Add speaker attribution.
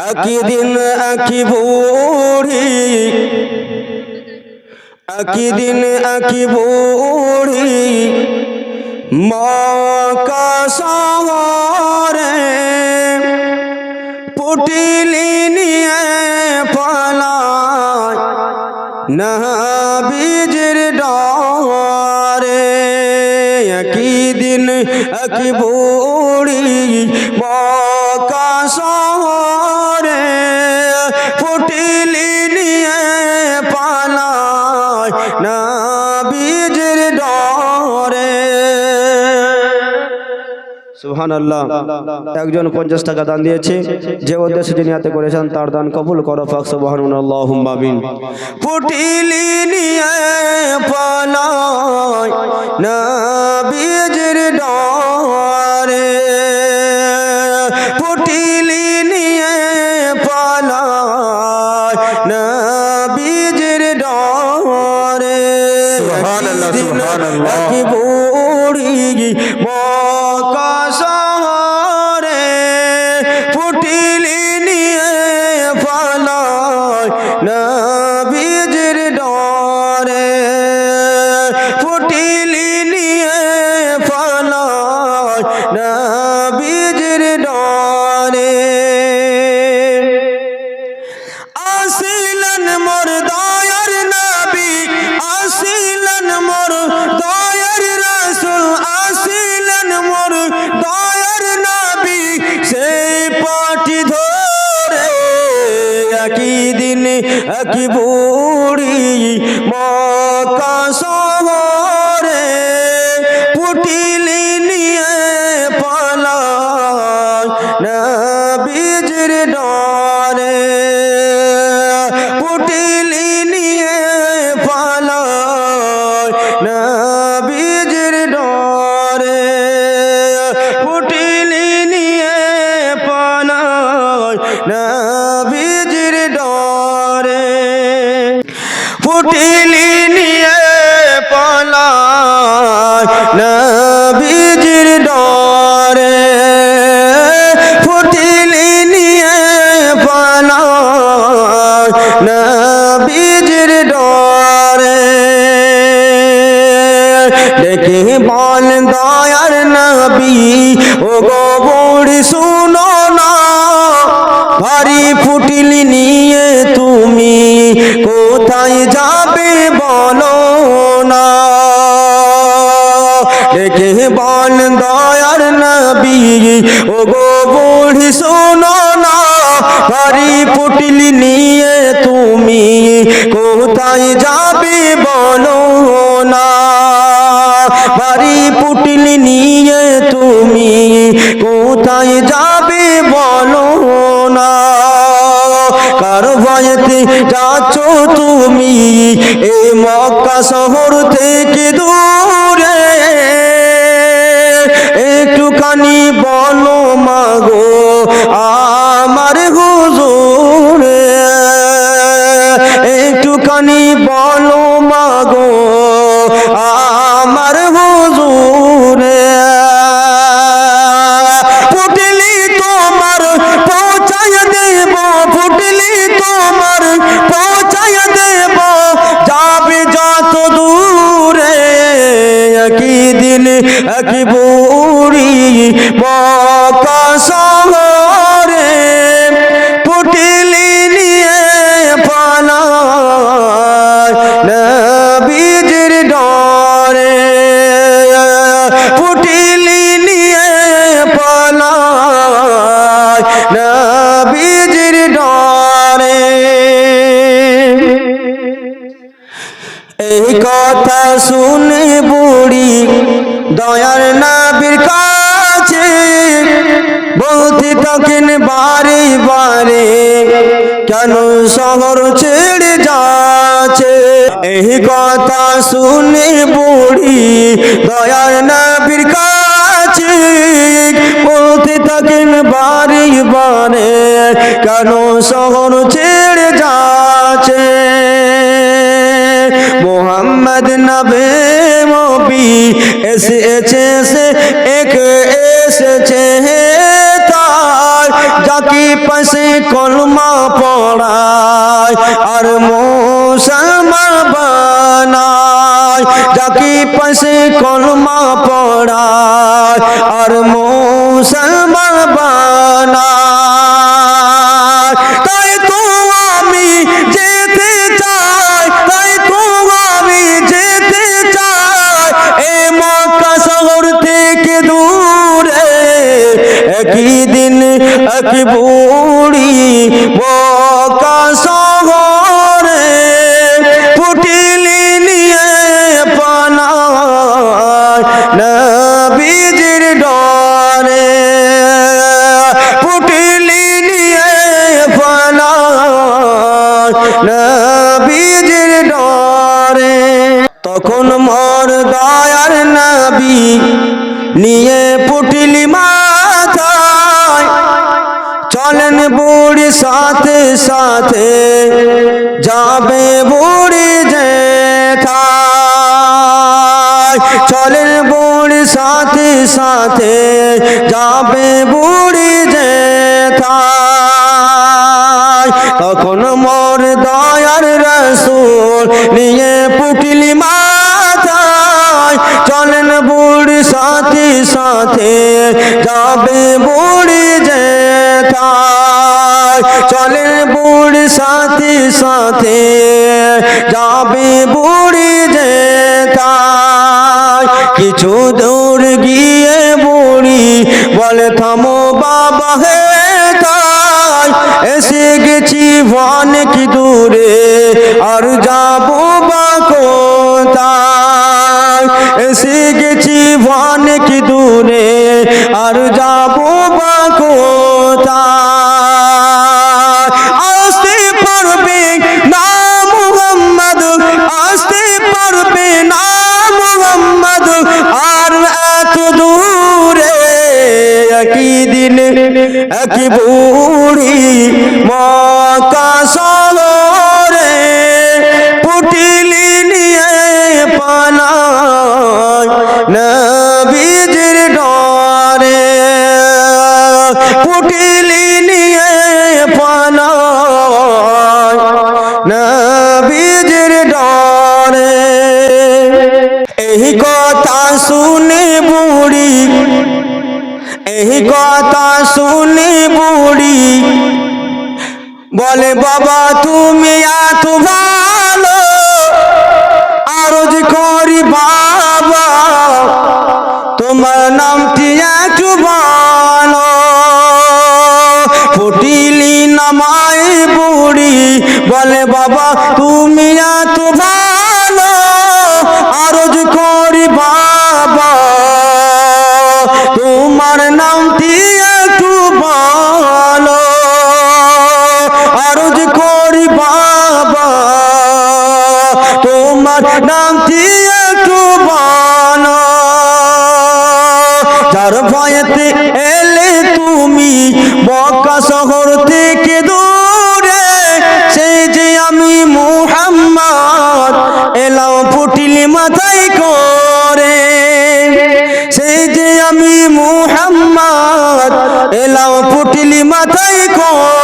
Speaker 1: একই দিন একই বুড়ি একই দিন একই বুড়ি শহরে পুটিলি নিয়ে পালায় না বীজের ডরে একই দিন একই বুড়ি মকা ডরে। একজন পঞ্চাশ টাকা দান দিয়েছে। যে উদ্দেশ্যে তিনি হাতে করেছেন, তার দান কবুল করো ফাক সুবহান নিয়ে না কি বুড়ি মকা শহরে ফুটিলি নিয়ে পালায় না বীজের ডরে। ফুটিলি নিয়ে পালায় না বীজের ডরে। দিন একই বুড়ি মক্কা দেখে বল দয়ার নবী, ও গো বুড়ি শুনো না, ভারী ফুটিলি নিয়ে তুমি কোথায় যাবে বলো না? দেখে বল দয়ার নবী, ও গো বুড়ি শোনো না, ভারী ফুটিলি নিয়ে তুমি কোথায় যাবে বলো না? ভারী পুটলি নিয়ে তুমি কোথায় যাবে বলো না? কার ভয়তে যাচ্ছ তুমি? এই মক্কা শহর থেকে দূরে দয়ার নাবির কাছে বলতে থাকেন বারে বারে কেন শহর ছেড়ে যাচ্ছে? এই কথা শুনে বুড়ি দয়ার নাবির কাছে বলতে থাকেন বারে বারে কেন শহর ছেড়ে যাচ্ছে? মোহাম্মদ নবে এসেছে তার যাকে পাশে কলমা পড়ায়, আর মুসলমান বানায় যাকে পাশে কলমা পড়ায়, আর মুসলমান বানায়। দয়ার নাবি নিয়ে পুটিলি মাথায়। চলেন বুড়ি সাথে সাথে, যাবে বুড়ি যে চলেন বুড়ি সাথে সাথে, যাবে বুড়ি যে তখন মোর দয়ার রসুল নিয়ে পুটলি মাথায় সাথে সাথে যাবে বুড়ি যে চলেন বুড়ি সাথে সাথে যাবে বুড়ি যে কিছু দূর গিয়ে বুড়ি বলে, থামো বাবা হে তাই এসে গেছি অনেক দূরে, আর যাব বা কোথায়? এসে গেছি অনেক দূরে, আর যাব বা কোথায়? আসতে পারবে না মোহাম্মদ, আসতে পারবে না মোহাম্মদ, আর এত দূরে একই দিন, একই বুড়ি মকা শুনে বুড়ি এই কথা শুনে বুড়ি বলে বাবা তুমি এত ভালো আরজ করি বাবা তোমার নামটি তোমার নামটি একটু যার ভয়েতে এলে তুমি বকা শহর থেকে দূরে। সেই যে আমি মুহাম্মদ এলাম ফুটিলি মাথায় করে। সেই যে আমি মুহাম্মদ এলাম ফুটিলি মাথায় করে।